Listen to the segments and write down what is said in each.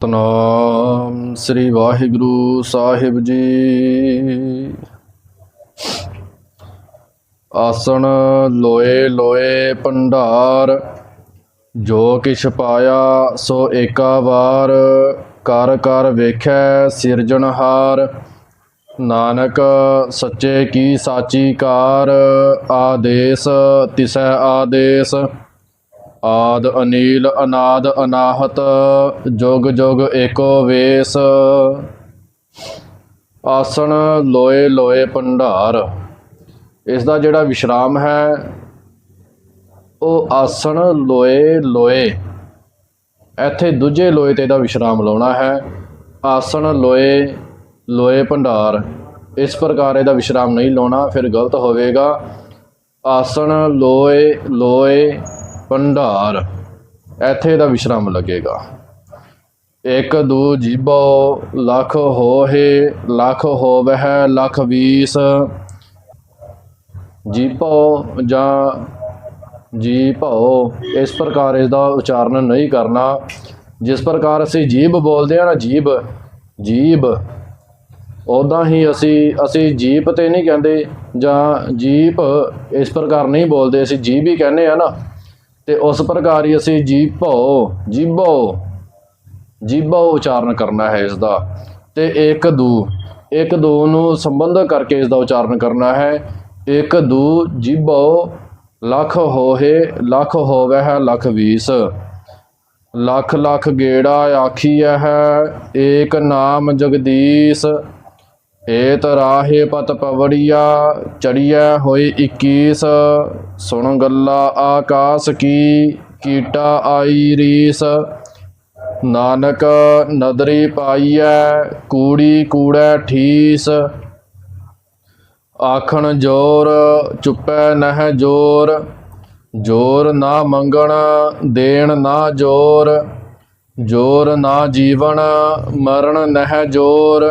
ਤਨਾਮ ਸ੍ਰੀ ਵਾਹਿਗੁਰੂ ਸਾਹਿਬ ਜੀ। ਆਸਣ ਲੋਏ ਲੋਏ ਭੰਡਾਰ, ਜੋ ਕਿਛ ਪਾਇਆ ਸੋ ਏਕਾ ਵਾਰ। ਕਰ ਕਰ ਵੇਖੈ ਸਿਰਜਣਹਾਰ, ਨਾਨਕ ਸੱਚੇ ਕੀ ਸਾਚੀ ਕਾਰ। ਆਦੇਸ ਤਿਸੈ ਆਦੇਸ। ਆਦ ਅਨੀਲ ਅਨਾਦ ਅਨਾਹਤ, ਜੁਗ ਜੁਗ ਏਕੋ ਵੇਸ। ਆਸਣ ਲੋਏ ਲੋਏ ਭੰਡਾਰ। ਇਸ ਦਾ ਜਿਹੜਾ ਵਿਸ਼ਰਾਮ ਹੈ, ਉਹ ਆਸਣ ਲੋਏ ਲੋਏ। ਇੱਥੇ ਦੂਜੇ ਲੋਏ ਤੇ ਦਾ ਵਿਸ਼ਰਾਮ ਲਾਉਣਾ ਹੈ। ਆਸਣ ਲੋਏ ਲੋਏ ਭੰਡਾਰ। ਇਸ ਪ੍ਰਕਾਰ ਇਹਦਾ ਵਿਸ਼ਰਾਮ ਨਹੀਂ ਲਾਉਣਾ, ਫਿਰ ਗਲਤ ਹੋਵੇਗਾ। ਆਸਣ ਲੋਏ ਲੋਏ ਭੰਡਾਰ। ਇੱਥੇ ਦਾ ਵਿਸ਼ਰਾਮ ਲੱਗੇਗਾ। ਇੱਕ ਦੂ ਜੀਬੋ, ਲੱਖ ਹੋਹੇ, ਲੱਖ ਹੋਵਹਿ, ਲੱਖ ਵੀਸ। ਜੀਪੋ ਜਾਂ ਜੀ ਭਉ ਇਸ ਪ੍ਰਕਾਰ ਇਸ ਦਾ ਉਚਾਰਨ ਨਹੀਂ ਕਰਨਾ। ਜਿਸ ਪ੍ਰਕਾਰ ਅਸੀਂ ਜੀਬ ਬੋਲਦੇ ਆ ਨਾ, ਜੀਬ ਜੀਬ ਉਦਾਂ ਹੀ ਅਸੀਂ ਅਸੀਂ ਜੀਪ ਤੇ ਨਹੀਂ ਕਹਿੰਦੇ ਜਾਂ ਜੀਪ ਇਸ ਪ੍ਰਕਾਰ ਨਹੀਂ ਬੋਲਦੇ। ਅਸੀਂ ਜੀਬ ਹੀ ਕਹਿੰਦੇ ਆ ਨਾ। ਤੇ ਉਸ ਪ੍ਰਕਾਰ ਹੀ ਅਸੀਂ ਜੀਪੋ ਜੀਬੋ ਜੀਬੋ ਉਚਾਰਨ ਕਰਨਾ ਹੈ ਇਸ ਦਾ ਤੇ ਇੱਕ ਦੂ, ਇੱਕ ਦੋ ਨੂੰ ਸੰਬੰਧ ਕਰਕੇ ਇਸ ਦਾ ਉਚਾਰਨ ਕਰਨਾ ਹੈ। ਇੱਕ ਦੂ, ਜੀਭੋ, ਲੱਖ ਹੋਹੇ, ਲੱਖ ਹੋਵੇ ਹੈ, ਲੱਖ ਵੀਸ। ਲੱਖ ਲੱਖ ਗੇੜਾ ਆਖੀ ਹੈ, ਏਕ ਨਾਮ ਜਗਦੀਸ਼। ਏਤ ਰਾਹੇ ਪਤ ਪਵੜੀਆ ਚੜੀਐ ਹੋਏ 21 ਸੁਣ ਗੱਲਾ ਆਕਾਸ ਕੀ, ਕੀਟਾ ਆਈ ਰੀਸ। ਨਾਨਕ ਨਦਰੀ ਪਾਈਐ, ਕੂੜੀ ਕੂੜੈ ਠੀਸ। ਆਖਣ ਜੋਰ, ਚੁੱਪੈ ਨਹਿ ਜੋਰ। ਜੋਰ ਨਾ ਮੰਗਣ, ਦੇਣ ਨਾ ਜੋਰ। ਜੋਰ ਨਾ ਜੀਵਨ ਮਰਨ ਨਹਿ ਜੋਰ।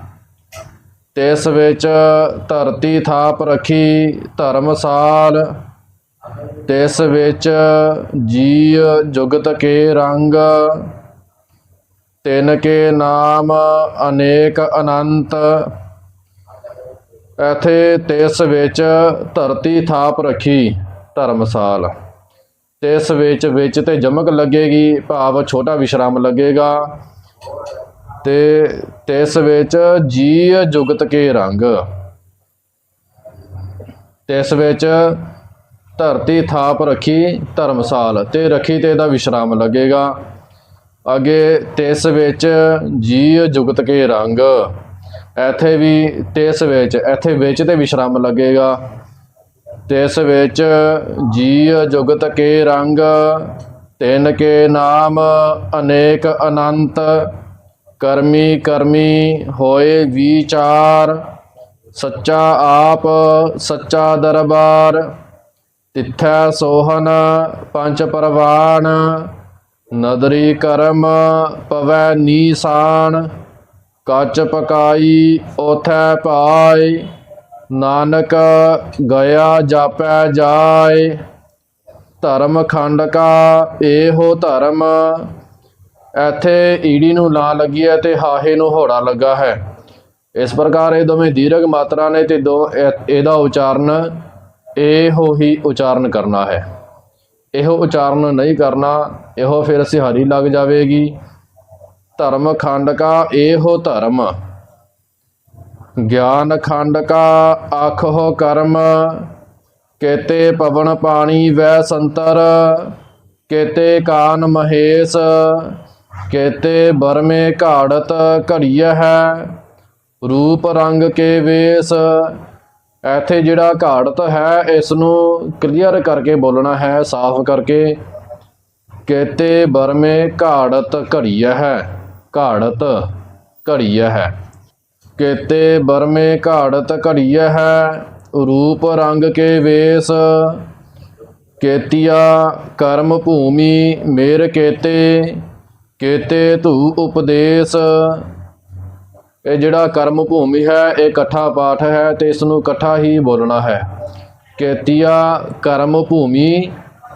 ਤਿਸ ਵਿੱਚ ਧਰਤੀ ਥਾਪ ਰੱਖੀ ਧਰਮਸਾਲ ਤਿਸ ਵਿੱਚ ਜੀ ਜੁਗਤ ਕੇ ਰੰਗ, ਤਿਨ ਕੇ ਨਾਮ ਅਨੇਕ ਅਨੰਤ। ਇਥੇ ਤਿਸ ਵਿੱਚ ਧਰਤੀ ਥਾਪ ਰੱਖੀ ਧਰਮਸਾਲ ਤਿਸ ਵਿੱਚ ਵਿੱਚ ਤੇ ਜਮਕ ਲੱਗੇਗੀ, ਭਾਵ ਛੋਟਾ ਵਿਸ਼ਰਾਮ ਲੱਗੇਗਾ। ਤੇ ਤਿਸ ਵਿੱਚ ਜੀ ਜੁਗਤ ਕੇ ਰੰਗ। ਤਿਸ ਵਿੱਚ ਧਰਤੀ ਥਾਪ ਰੱਖੀ ਧਰਮਸਾਲ, ਤੇ ਰੱਖੀ ਤੇ ਇਹਦਾ ਵਿਸ਼ਰਾਮ ਲੱਗੇਗਾ। ਅੱਗੇ ਤਿਸ ਵਿੱਚ ਜੀ ਜੁਗਤ ਕੇ ਰੰਗ। ਇੱਥੇ ਵੀ ਤਿਸ ਵਿੱਚ, ਇੱਥੇ ਵਿੱਚ ਤੇ ਵਿਸ਼ਰਾਮ ਲੱਗੇਗਾ। ਤਿਸ ਵਿੱਚ ਜੀ ਜੁਗਤ ਕੇ ਰੰਗ, ਤਿੰਨ ਕੇ ਨਾਮ, ਅਨੇਕ ਅਨੰਤ ਕਰਮੀ ਕਰਮੀ ਹੋਏ ਵਿਚਾਰ, ਸੱਚਾ ਆਪ, ਸੱਚਾ ਦਰਬਾਰ। ਤਿੱਥੈ ਸੋਹਨ ਪੰਜ ਪਰਵਾਨ ਨਦਰੀ ਕਰਮ ਪਵੈ ਨੀਸਾਨ। ਕੱਚ ਪਕਾਈ ਉਥੈ ਪਾਏ, ਨਾਨਕ ਗਿਆ ਜਾਪੈ ਜਾਏ। ਧਰਮ ਖੰਡ ਕਾ ਇਹੋ ਧਰਮ ਇੱਥੇ ਈੜੀ ਨੂੰ ਲਾ ਲੱਗੀ ਹੈ ਤੇ ਹਾਹੇ ਨੂੰ ਹੋੜਾ ਲੱਗਾ ਹੈ। ਇਸ ਪ੍ਰਕਾਰ ਇਹ ਦੋਵੇਂ ਦੀਰਘ ਮਾਤਰਾ ਨੇ ਤੇ ਦੋ ਇਹ- ਇਹਦਾ ਉਚਾਰਨ ਇਹੋ ਹੀ ਉਚਾਰਨ ਕਰਨਾ ਹੈ। ਇਹੋ ਉਚਾਰਨ ਨਹੀਂ ਕਰਨਾ, ਇਹੋ ਫਿਰ ਸਿਹਾਰੀ ਲੱਗ ਜਾਵੇਗੀ। ਧਰਮ ਖੰਡ ਕਾ ਇਹੋ ਧਰਮ। ਗਿਆਨ ਖੰਡ ਕਾ ਆਖੋ ਕਰਮ। ਕੇਤੇ ਪਵਨ ਪਾਣੀ ਵੈ ਸੰਤਰ, ਕੇਤੇ ਕਾਨ ਮਹੇਸ਼। ਕੇਤੇ ਬਰਮੇ ਘਾੜਤ ਘੜੀਐ ਹੈ, ਰੂਪ ਰੰਗ ਕੇ ਵੇਸ। ਇੱਥੇ ਜਿਹੜਾ ਘਾੜਤ ਹੈ ਇਸ ਨੂੰ ਕਲੀਅਰ ਕਰਕੇ ਬੋਲਣਾ ਹੈ, ਸਾਫ਼ ਕਰਕੇ। ਕੇਤੇ ਬਰਮੇ ਘਾੜਤ ਘੜੀਆ ਹੈ, ਘਾੜਤ ਘੜੀਆ ਹੈ। ਕੇਤੇ ਬਰਮੇ ਘਾੜਤ ਘੜੀਆ ਹੈ, ਰੂਪ ਰੰਗ ਕੇ ਵੇਸ। ਕੇਤੀਆ ਕਰਮ ਭੂਮੀ ਮੇਰ ਕੇਤੇ ਕੇਤੇ ਧੂ ਉਪਦੇਸ਼। ਇਹ ਜਿਹੜਾ ਕਰਮ ਭੂਮੀ ਹੈ, ਇਹ ਇਕੱਠਾ ਪਾਠ ਹੈ ਤੇ ਇਸ ਨੂੰ ਇਕੱਠਾ ਹੀ ਬੋਲਣਾ ਹੈ। ਕੇਤੀਆ ਕਰਮ ਭੂਮੀ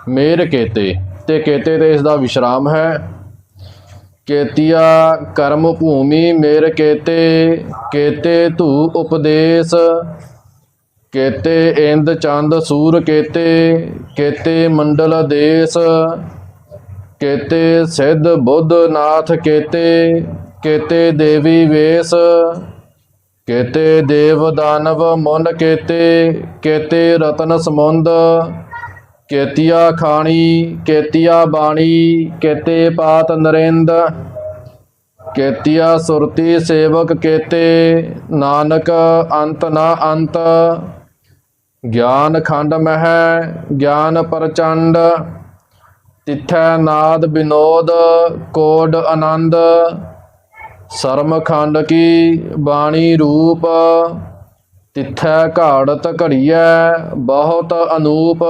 ਮੇਰ ਕੇਤੇ ਤੇ ਕੇਤੇ ਤੇ ਇਸ ਦਾ ਵਿਸ਼ਰਾਮ ਹੈ। ਕੇਤੀਆ ਕਰਮ ਭੂਮੀ ਮੇਰ ਕੇਤੇ ਕੇਤੇ ਧੂ ਉਪਦੇਸ਼। ਕੇਤੇ ਇੰਦ ਚੰਦ ਸੂਰ ਕੇਤੇ ਕੇਤੇ ਮੰਡਲ ਦੇਸ। ਕੇਤੇ ਸਿੱਧ ਬੁੱਧ ਨਾਥ ਕੇਤੇ ਕੇਤੇ ਦੇਵੀ ਵੇਸ, ਕੇਤੇ ਦੇਵ ਦਾਨਵ ਮਨ ਕੇਤੇ ਕੇਤੇ ਰਤਨ ਸਮੁੰਦ, ਕੇਤੀਆ ਖਾਣੀ, ਕੇਤੀਆ ਬਾਣੀ, ਕੇਤੇ ਪਾਤ ਨਰਿੰਦ, ਕੇਤੀਆ ਸੁਰਤੀ ਸੇਵਕ ਕੇਤੇ, ਨਾਨਕ ਅੰਤ ਨਾ ਅੰਤ, ਗਿਆਨ ਖੰਡ ਮਹਿ, ਗਿਆਨ ਪ੍ਰਚੰਡ ਤਿਥੈ ਨਾਦ ਬਿਨੋਦ, ਕੋਡ ਆਨੰਦ ਸਰਮ ਖੰਡ ਕੀ ਬਾਣੀ ਰੂਪ, ਤਿਥੈ ਘਾੜਤ ਘੜੀਐ, ਬਹੁਤ ਅਨੂਪ,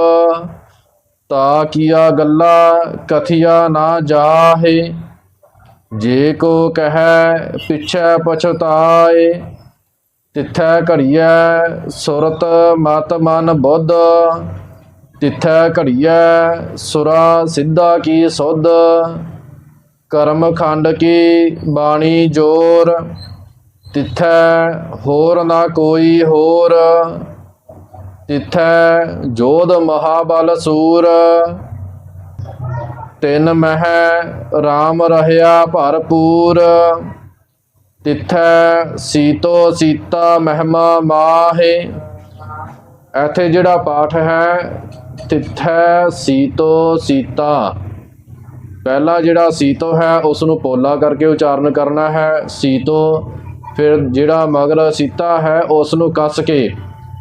ਤਾ ਕੀਆ ਗੱਲਾ ਕਥਿਆ ਨਾ ਜਾਹੇ, ਜੇ ਕੋ ਕਹੈ ਪਿਛੈ ਪਛਤਾਏ, ਤਿਥੈ ਘੜੀਐ ਸੁਰਤ ਮਤ ਮਨ ਬੁੱਧ ਤਿਥੈ ਘੜੀਐ ਸੁਰਾ ਸਿੱਧਾ ਕੀ ਸੁਧ, ਕਰਮ ਖੰਡ ਕੀ ਬਾਣੀ ਜੋਰ, ਤਿਥੈ ਹੋਰ ਨਾ ਕੋਈ ਹੋਰ, ਤਿਥੈ ਜੋਧ ਮਹਾਬਲ ਸੂਰ। ਤਿਨ ਮਹਿ RAM ਰਹਿਆ ਭਰਪੂਰ, ਤਿਥੈ ਸੀਤੋ ਸੀਤਾ ਮਹਿਮਾ ਮਾਹੇ। ਇੱਥੇ ਜਿਹੜਾ ਪਾਠ ਹੈ ਤਿਥੈ ਸੀਤੋ ਸੀਤਾ। ਪਹਿਲਾ ਜਿਹੜਾ ਸੀਤੋ ਹੈ ਉਸ ਨੂੰ ਪੋਲਾ ਕਰਕੇ ਉਚਾਰਨ ਕਰਨਾ ਹੈ। ਸੀਤੋ, ਫਿਰ ਜਿਹੜਾ ਮਗਰ ਸੀਤਾ ਹੈ ਉਸ ਨੂੰ ਕੱਸ ਕੇ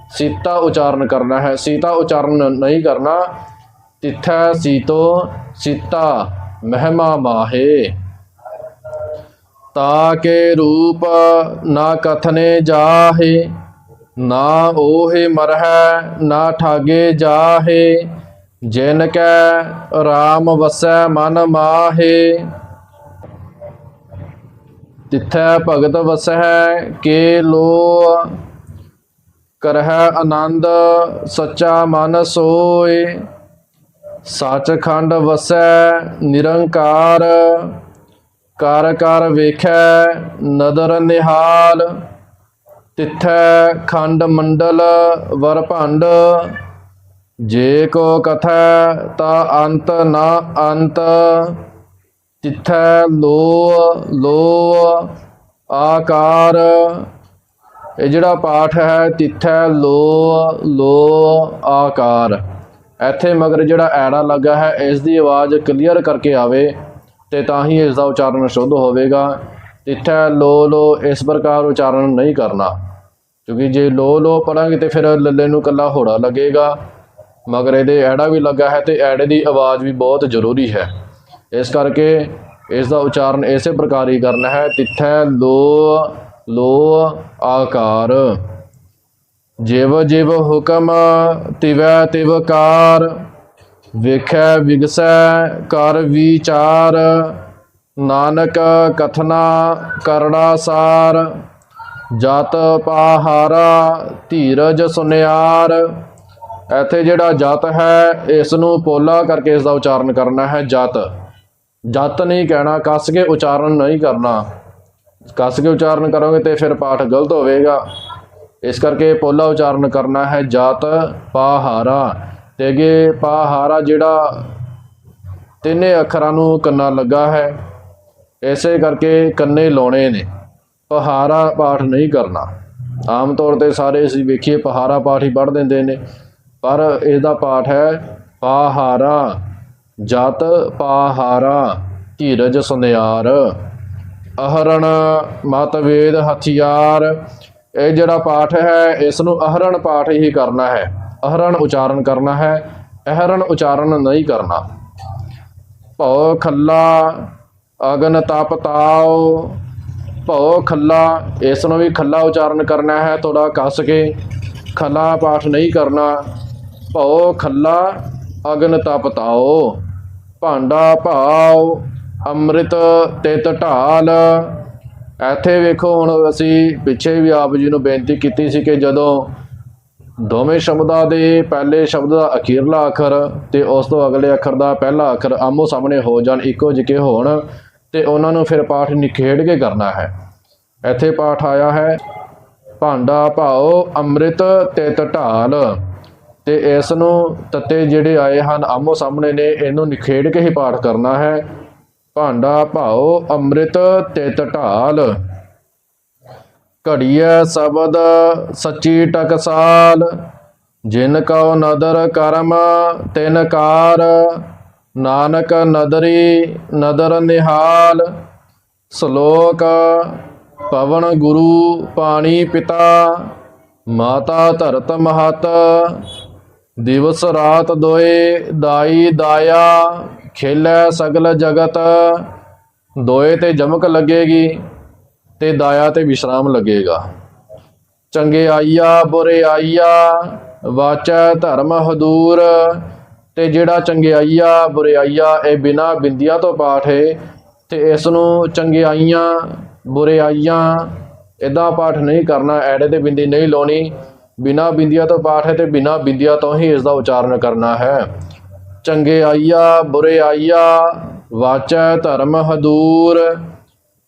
ਸੀਤਾ ਉਚਾਰਨ ਕਰਨਾ ਹੈ। ਸੀਤਾ ਉਚਾਰਨ ਨਹੀਂ ਕਰਨਾ। ਤਿਥੈ ਸੀਤੋ ਸੀਤਾ, ਮਹਿਮਾ ਮਾਹੇ। ਤਾ ਕੇ ਰੂਪ ਨਾ ਕਥਨੇ ਜਾਹੇ। ਨਾ ਓਹੇ ਮਰਹਿ, ਨਾ ਠਾਗੇ ਜਾਹੇ, ਜਿਨ ਕੈ RAM ਵਸੈ ਮਨ ਮਾਹੇ। ਤਿਥੈ ਭਗਤ ਵਸੈ ਕੇ ਲੋ ਕਰਹਿ ਆਨੰਦ, ਸੱਚਾ ਮਨ ਸੋਏ। ਸੱਚਖੰਡ ਵਸੈ ਨਿਰੰਕਾਰ, ਕਰ ਕਰ ਵੇਖੈ ਨਦਰ ਨਿਹਾਲ। ਤਿੱਥੈ ਖੰਡ ਮੰਡਲ ਵਰ ਭੰਡ, ਜੇ ਕੋ ਕਥੈ ਤਾ ਅੰਤ ਨਾ ਅੰਤ, ਤਿੱਥੈ ਲੋ ਲੋ ਆਕਾਰ। ਇਹ ਜਿਹੜਾ ਪਾਠ ਹੈ, ਤਿੱਥੈ ਲੋ ਲੋ ਆਕਾਰ। ਇੱਥੇ ਮਗਰ ਜਿਹੜਾ ਐੜਾ ਲੱਗਾ ਹੈ, ਇਸ ਦੀ ਆਵਾਜ਼ ਕਲੀਅਰ ਕਰਕੇ ਆਵੇ ਤੇ ਤਾਂ ਹੀ ਇਸ ਦਾ ਉਚਾਰਨ ਸ਼ੁੱਧ ਹੋਵੇਗਾ। ਤਿਥੈ ਲੋ ਲੋ ਇਸ ਪ੍ਰਕਾਰ ਉਚਾਰਨ ਨਹੀਂ ਕਰਨਾ। ਕਿਉਂਕਿ ਜੇ ਲੋ ਲੋ ਪੜਾਂਗੇ ਤੇ ਫਿਰ ਲੱਲੇ ਨੂੰ ਕੱਲਾ ਹੋੜਾ ਲੱਗੇਗਾ। ਮਗਰ ਇਹਦੇ ਐੜਾ ਵੀ ਲੱਗਾ ਹੈ ਤੇ ਐੜੇ ਦੀ ਆਵਾਜ਼ ਵੀ ਬਹੁਤ ਜ਼ਰੂਰੀ ਹੈ। ਇਸ ਕਰਕੇ ਇਸ ਦਾ ਉਚਾਰਨ ਇਸੇ ਪ੍ਰਕਾਰ ਹੀ ਕਰਨਾ ਹੈ। ਤਿਥੈ ਲੋ ਲੋ ਆਕਾਰ। ਜਿਵ ਜਿਵ ਹੁਕਮ ਤਿਵੈ ਤਿਵ ਕਾਰ। ਵੇਖੈ ਵਿਗਸੈ ਕਰ ਵਿਚਾਰ। ਨਾਨਕ ਕਥਨਾ ਕਰਣਾ ਸਾਰ। ਜਤ ਪਾਹਾਰਾ ਧੀਰਜ ਸੁਨਿਆਰ। ਇੱਥੇ ਜਿਹੜਾ ਜਤ ਹੈ ਇਸ ਨੂੰ ਪੋਲਾ ਕਰਕੇ ਇਸ ਦਾ ਉਚਾਰਨ ਕਰਨਾ ਹੈ, ਜਤ। ਜਤ ਨਹੀਂ ਕਹਿਣਾ, ਕੱਸ ਕੇ ਉਚਾਰਨ ਨਹੀਂ ਕਰਨਾ। ਕੱਸ ਕੇ ਉਚਾਰਨ ਕਰੋਗੇ ਤੇ ਫਿਰ ਪਾਠ ਗਲਤ ਹੋਵੇਗਾ। ਇਸ ਕਰਕੇ ਪੋਲਾ ਉਚਾਰਨ ਕਰਨਾ ਹੈ, ਜਾਤ ਪਾਹਾਰਾ। ਤੇ ਅੱਗੇ ਪਾਹਾਰਾ ਜਿਹੜਾ ਤਿੰਨੇ ਅੱਖਰਾਂ ਨੂੰ ਕੰਨਾ ਲੱਗਾ ਹੈ ਐਸੇ ਕਰਕੇ ਕੰਨੇ ਲਾਉਣੇ ਨੇ। ਪਹਾਰਾ ਪਾਠ ਨਹੀਂ ਕਰਨਾ। ਆਮ ਤੌਰ ਤੇ ਸਾਰੇ ਅਸੀਂ ਵੇਖੀਏ ਪਹਾਰਾ ਪਾਠ ਹੀ ਪੜ੍ਹ ਦਿੰਦੇ ਨੇ। ਪਰ ਇਹਦਾ ਪਾਠ ਹੈ ਪਾਹਾਰਾ ਜਤ ਪਾਹਾਰਾ ਧੀਰਜ ਸੁਨਿਆਰ। ਅਹਰਣ ਮਤ ਵੇਦ ਹਥਿਆਰ। ਇਹ ਜਿਹੜਾ ਪਾਠ ਹੈ ਇਸ ਨੂੰ ਅਹਰਣ ਪਾਠ ਹੀ ਕਰਨਾ ਹੈ। ਅਹਰਣ ਉਚਾਰਨ ਕਰਨਾ ਹੈ, ਅਹਰਣ ਉਚਾਰਨ ਨਹੀਂ ਕਰਨਾ। ਭਉ ਖੱਲਾ, ਅਗਨ ਤਪ ਤਾਉ ਭਉ ਖੱਲਾ, ਇਸ ਨੂੰ ਵੀ ਖੱਲਾ ਉਚਾਰਨ ਕਰਨਾ ਹੈ ਥੋੜਾ ਕੱਸ ਕੇ ਖੱਲਾ ਪਾਠ ਨਹੀਂ ਕਰਨਾ। ਭਉ ਖੱਲਾ, ਅਗਨ ਤਪਤਾਓ ਭਾਂਡਾ ਭਾਉ ਅੰਮ੍ਰਿਤ ਤਿਤ ਢਾਲ। ਇੱਥੇ ਵੇਖੋ ਹੁਣ ਅਸੀਂ ਪਿੱਛੇ ਵੀ ਆਪ ਜੀ ਨੂੰ ਬੇਨਤੀ ਕੀਤੀ ਸੀ ਕਿ ਜਦੋਂ ਦੋਵੇਂ ਸ਼ਬਦਾਂ ਦੇ ਪਹਿਲੇ ਸ਼ਬਦ ਦਾ ਅਖੀਰਲਾ ਅੱਖਰ ਤੇ ਉਸ ਤੋਂ ਅਗਲੇ ਅੱਖਰ ਦਾ ਪਹਿਲਾ ਅੱਖਰ ਆਮੋ ਸਾਹਮਣੇ ਹੋ ਜਾਣ, ਇੱਕੋ ਜਿਹੇ ਹੋਣ ਤੇ ਉਹਨਾਂ ਨੂੰ ਫਿਰ ਪਾਠ ਨਿਖੇੜ ਕੇ ਕਰਨਾ ਹੈ। ਇੱਥੇ ਪਾਠ ਆਇਆ ਹੈ, ਭਾਂਡਾ ਭਾਓ, ਅੰਮ੍ਰਿਤ ਤੇ ਢਾਲ ਤੇ ਇਸ ਨੂੰ ਤੱਤੇ ਜਿਹੜੇ ਆਏ ਹਨ ਆਮੋ ਸਾਹਮਣੇ ਨੇ, ਇਹਨੂੰ ਨਿਖੇੜ ਕੇ ਹੀ ਪਾਠ ਕਰਨਾ ਹੈ। ਭਾਂਡਾ ਭਾਓ, ਅੰਮ੍ਰਿਤ ਤੇ ਢਾਲ ਘੜੀਐ ਸ਼ਬਦ ਸੱਚੀ ਟਕਸਾਲ ਜਿਨ ਕਉ ਨਦਰ ਕਰਮ, ਤਿਨ ਕਾਰ। ਨਾਨਕ ਨਦਰੀ ਨਦਰ ਨਿਹਾਲ, ਸ਼ਲੋਕ ਪਵਨ ਗੁਰੂ ਪਾਣੀ ਪਿਤਾ, ਮਾਤਾ ਧਰਤ ਮਹਤ, ਦਿਵਸ ਰਾਤ ਦੋਏ ਦਾਈ ਦਾਇਆ, ਖੇਲੇ ਸਗਲ ਜਗਤ, ਦੋਏ ਤੇ ਜਮਕ ਲੱਗੇਗੀ ਤੇ ਦਾਇਆ ਤੇ ਵਿਸ਼ਰਾਮ ਲੱਗੇਗਾ। ਚੰਗੇ ਆਈਆ, ਬੁਰੇ ਆਈਆ, ਵਾਚੈ ਧਰਮ ਹਦੂਰ ਤੇ ਜਿਹੜਾ ਚੰਗਿਆਈਆ ਬੁਰਿਆਈਆ ਇਹ ਬਿਨਾ ਬਿੰਦੀਆਂ ਤੋਂ ਪਾਠ ਹੈ ਤੇ ਇਸ ਨੂੰ ਚੰਗਿਆਈਆਂ ਬੁਰਿਆਈਆਂ ਇਦਾਂ ਪਾਠ ਨਹੀਂ ਕਰਨਾ, ਐੜੇ ਤੇ ਬਿੰਦੀ ਨਹੀਂ ਲਾਉਣੀ। ਬਿਨਾ ਬਿੰਦੀਆਂ ਤੋਂ ਪਾਠ ਹੈ ਤੇ ਬਿਨਾ ਬਿੰਦੀਆਂ ਤੋਂ ਹੀ ਇਸ ਦਾ ਉਚਾਰਨ ਕਰਨਾ ਹੈ। ਚੰਗਿਆਈਆ ਬੁਰਿਆਈਆ ਵਾਚੈ ਧਰਮ ਹਦੂਰ,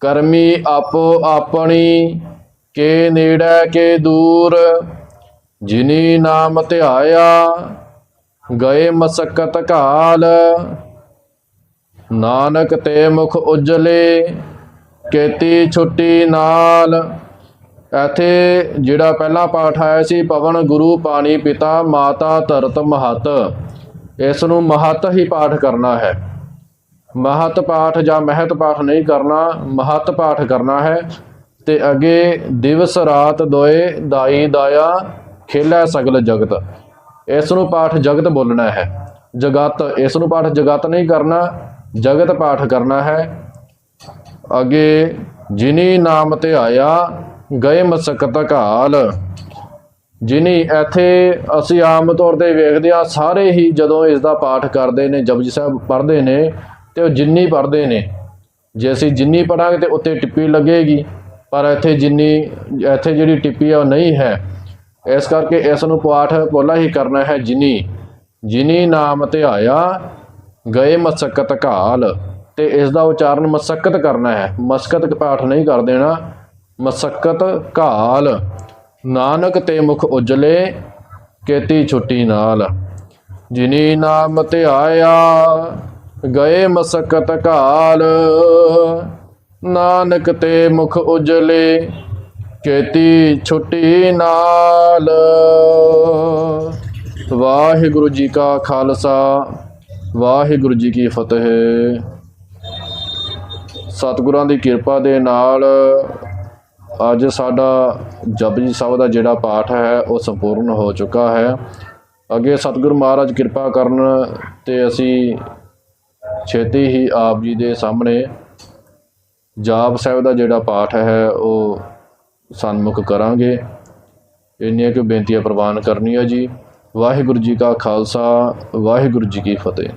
ਕਰਮੀ ਆਪੋ ਆਪਣੀ, ਕੇ ਨੇੜੇ ਕੇ ਦੂਰ। ਜਿਨੀ ਨਾਮ ਧਿਆਇਆ ਗਏ ਮਸਕਤ ਘਾਲ। ਨਾਨਕ ਤੇ ਮੁਖ ਉਜਲੇ, ਕੇਤੀ ਛੁੱਟੀ ਨਾਲ। ਇੱਥੇ ਜਿਹੜਾ ਪਹਿਲਾ ਪਾਠ ਆਇਆ ਸੀ, ਪਵਨ ਗੁਰੂ ਪਾਣੀ ਪਿਤਾ, ਮਾਤਾ ਧਰਤ ਮਹਤ। ਇਸ ਨੂੰ ਮਹਤ ਹੀ ਪਾਠ ਕਰਨਾ ਹੈ। ਮਹਤ ਪਾਠ ਜਾਂ ਮਹਿਤ ਪਾਠ ਨਹੀਂ ਕਰਨਾ, ਮਹਤ ਪਾਠ ਕਰਨਾ ਹੈ। ਤੇ ਅੱਗੇ ਦਿਵਸ ਰਾਤ ਦੋਏ ਦਾਈ ਦਾਇਆ ਖੇਲੇ ਸਗਲ ਜਗਤ। ਇਸ ਨੂੰ ਪਾਠ ਜਗਤ ਬੋਲਣਾ ਹੈ। ਜਗਤ, ਇਸ ਨੂੰ ਪਾਠ ਜਗਤ ਨਹੀਂ ਕਰਨਾ, ਜਗਤ ਪਾਠ ਕਰਨਾ ਹੈ। ਅੱਗੇ, ਜਿਨੀ ਨਾਮ ਤੇ ਆਇਆ, ਗਏ ਮਸਕਤ ਕਾਲ ਜਿਨੀ ਇੱਥੇ ਅਸੀਂ ਆਮ ਤੌਰ ਤੇ ਵੇਖਦੇ ਆ ਸਾਰੇ ਹੀ ਜਦੋਂ ਇਸ ਦਾ ਪਾਠ ਕਰਦੇ ਨੇ, ਜਪਜੀ ਸਾਹਿਬ ਪੜ੍ਹਦੇ ਨੇ, ਤੇ ਉਹ ਜਿੰਨੀ ਪੜ੍ਹਦੇ ਨੇ। ਜੇ ਅਸੀਂ ਜਿੰਨੀ ਪੜਾਂਗੇ ਤੇ ਉੱਤੇ ਟਿੱਪੀ ਲੱਗੇਗੀ, ਪਰ ਇੱਥੇ ਜਿੰਨੀ, ਇੱਥੇ ਜਿਹੜੀ ਟਿੱਪੀ ਆ, ਉਹ ਨਹੀਂ ਹੈ। ਇਸ ਕਰਕੇ ਇਸ ਨੂੰ ਪਾਠ ਪੋਲਾ ਹੀ ਕਰਨਾ ਹੈ ਜਿਨੀ। ਜਿਨੀ ਨਾਮ ਧਿਆਇਆ ਗਏ ਮਸਕਤ ਕਾਲ ਤੇ ਇਸ ਦਾ ਉਚਾਰਨ ਮਸਕਤ ਕਰਨਾ ਹੈ। ਮਸਕਤ ਪਾਠ ਨਹੀਂ ਕਰ ਦੇਣਾ। ਮਸਕਤ ਕਾਲ ਨਾਨਕ ਤੇ ਮੁਖ ਉਜਲੇ, ਕੇਤੀ ਛੁੱਟੀ ਨਾਲ। ਜਿਨੀ ਨਾਮ ਧਿਆਇਆ ਗਏ ਮਸਕਤ ਕਾਲ ਨਾਨਕ ਤੇ ਮੁਖ ਉਜਲੇ। ਕੇਤੀ ਛੁੱਟੀ ਨਾਲ। ਵਾਹਿਗੁਰੂ ਜੀ ਕਾ ਖਾਲਸਾ, ਵਾਹਿਗੁਰੂ ਜੀ ਕੀ ਫਤਿਹ। ਸਤਿਗੁਰਾਂ ਦੀ ਕਿਰਪਾ ਦੇ ਨਾਲ ਅੱਜ ਸਾਡਾ ਜਪਜੀ ਸਾਹਿਬ ਦਾ ਜਿਹੜਾ ਪਾਠ ਹੈ, ਉਹ ਸੰਪੂਰਨ ਹੋ ਚੁੱਕਾ ਹੈ। ਅੱਗੇ ਸਤਿਗੁਰੂ ਮਹਾਰਾਜ ਕਿਰਪਾ ਕਰਨ ਤੇ ਅਸੀਂ ਛੇਤੀ ਹੀ ਆਪ ਜੀ ਦੇ ਸਾਹਮਣੇ ਜਾਪ ਸਾਹਿਬ ਦਾ ਜਿਹੜਾ ਪਾਠ ਹੈ, ਉਹ ਸਨਮੁਖ ਕਰਾਂਗੇ। ਇੰਨੀਆਂ ਕੁ ਬੇਨਤੀਆਂ ਪ੍ਰਵਾਨ ਕਰਨੀਆਂ ਜੀ। ਵਾਹਿਗੁਰੂ ਜੀ ਕਾ ਖਾਲਸਾ, ਵਾਹਿਗੁਰੂ ਜੀ ਕੀ ਫਤਿਹ।